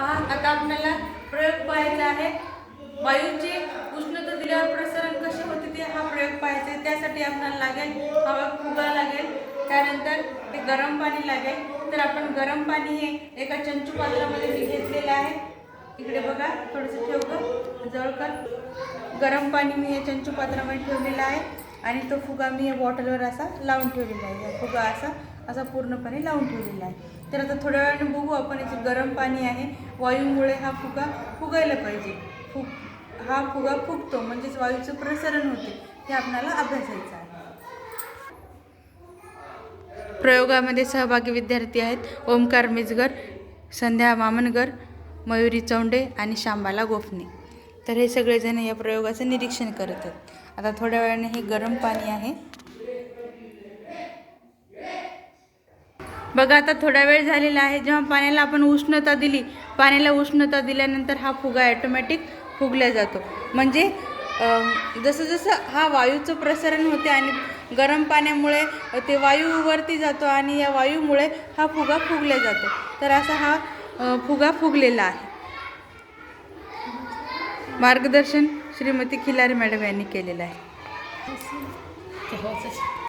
पहा आता आपल्याला प्रयोग पाहायचा आहे. वायूची उष्णता दिल्यावर प्रसारण कसे होते ते हा प्रयोग पाहायचा आहे. त्यासाठी आपल्याला लागेल हवा फुगा लागेल. त्यानंतर ते गरम पाणी लागेल. तर आपण गरम पाणी हे एका चंचू पात्रामध्ये मी घेतलेलं आहे. इकडे बघा थोडंसं ठेव जवळकर. जवळ कर गरम पाणी मी हे चंचू पात्रामध्ये ठेवलेलं आहे. आणि तो फुगा मी या बॉटलवर असा लावून ठेवलेला आहे. या फुगा असा असा पूर्णपणे लावून ठेवलेला आहे. तर आता थोड्या वेळाने बघू आपण याचं गरम पाणी आहे. वायूमुळे हा फुगा फुगायला पाहिजे. फुग हा फुगा फुगतो म्हणजेच वायूचं प्रसरण होते हे आपल्याला अभ्यासायचं आहे. प्रयोगामध्ये सहभागी विद्यार्थी आहेत ओमकार मिजगर संध्या मामनगर मयुरी चौंडे आणि शांबाला गोफणे. तर हे सगळेजण या प्रयोगाचं निरीक्षण करत आहेत. आता थोड्या वेळाने हे गरम पाणी आहे. बघा आता थोडा वेळ झालेला आहे. जेव्हा पाण्याला आपण उष्णता दिली पाण्याला उष्णता दिल्यानंतर हा फुगा ॲटोमॅटिक फुगला जातो. म्हणजे जसं जसं हा वायूचं प्रसरण होते आणि गरम पाण्यामुळे ते वायूवरती जातो आणि या वायूमुळे हा फुगा फुगला जातो. तर असा हा फुगा फुगलेला आहे. मार्गदर्शन श्रीमती खिलारे मॅडम यांनी केलेलं आहे.